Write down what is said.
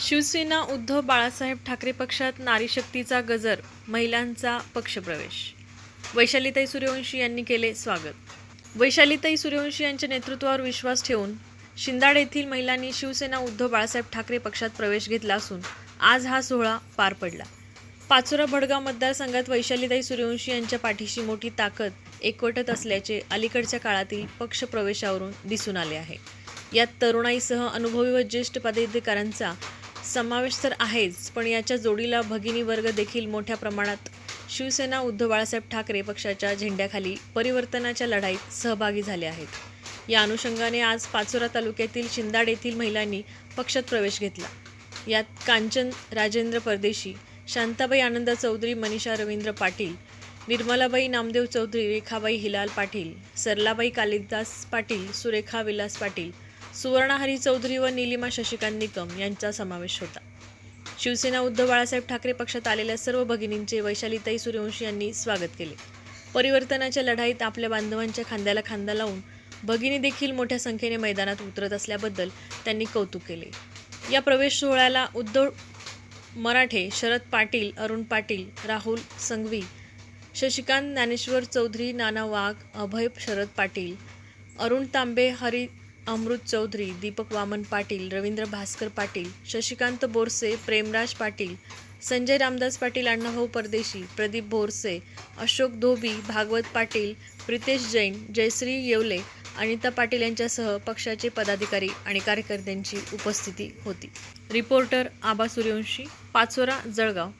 शिवसेना उद्धव बाळासाहेब ठाकरे पक्षात नारी शक्तीचा गजर महिलांचा पक्षप्रवेश. वैशालीताई सूर्यवंशी यांनी केले स्वागत. वैशालीताई सूर्यवंशी यांच्या नेतृत्वावर विश्वास ठेवून शिंदाड येथील महिलांनी शिवसेना उद्धव बाळासाहेब ठाकरे पक्षात प्रवेश घेतला असून आज हा सोहळा पार पडला. पाचोरा भडगाव मतदारसंघात वैशालीताई सूर्यवंशी यांच्या पाठीशी मोठी ताकद एकवटत असल्याचे अलीकडच्या काळातील पक्षप्रवेशावरून दिसून आले आहे. यात तरुणाईसह अनुभवी व ज्येष्ठ पदाधिकाऱ्यांचा समावेश तर आहेच पण याच्या जोडीला भगिनी वर्ग देखील मोठ्या प्रमाणात शिवसेना उद्धव बाळासाहेब ठाकरे पक्षाच्या झेंड्याखाली परिवर्तनाच्या लढाईत सहभागी झाले आहेत. या अनुषंगाने आज पाचोरा तालुक्यातील शिंदाड येथील महिलांनी पक्षात प्रवेश घेतला. यात कांचन राजेंद्र परदेशी शांताबाई आनंद चौधरी मनीषा रवींद्र पाटील निर्मलाबाई नामदेव चौधरी रेखाबाई हिलाल पाटील सरलाबाई कालिदास पाटील सुरेखा विलास पाटील सुवर्णा हरी चौधरी व निलिमा शशिकांत निकम यांचा समावेश होता. शिवसेना उद्धव बाळासाहेब ठाकरे पक्षात आलेल्या सर्व भगिनींचे वैशालीताई सूर्यवंशी यांनी स्वागत केले. परिवर्तनाच्या लढाईत आपल्या बांधवांच्या खांद्याला खांदा लावून भगिनी देखील मोठ्या संख्येने मैदानात उतरत असल्याबद्दल त्यांनी कौतुक केले. या प्रवेश सोहळ्याला उद्धव मराठे शरद पाटील अरुण पाटील राहुल संघवी शशिकांत ज्ञानेश्वर चौधरी नाना वाघ अभय शरद पाटील अरुण तांबे हरी अमृत चौधरी दीपक वामन पाटील रवींद्र भास्कर पाटील शशिकांत बोरसे प्रेमराज पाटील संजय रामदास पाटील अण्णाभाऊ परदेशी प्रदीप बोरसे अशोक धोबी भागवत पाटील प्रितेश जैन जयश्री येवले अनिता पाटील यांच्यासह पक्षाचे पदाधिकारी आणि कार्यकर्त्यांची उपस्थिती होती. रिपोर्टर आबा सूर्यवंशी पाचोरा जळगाव.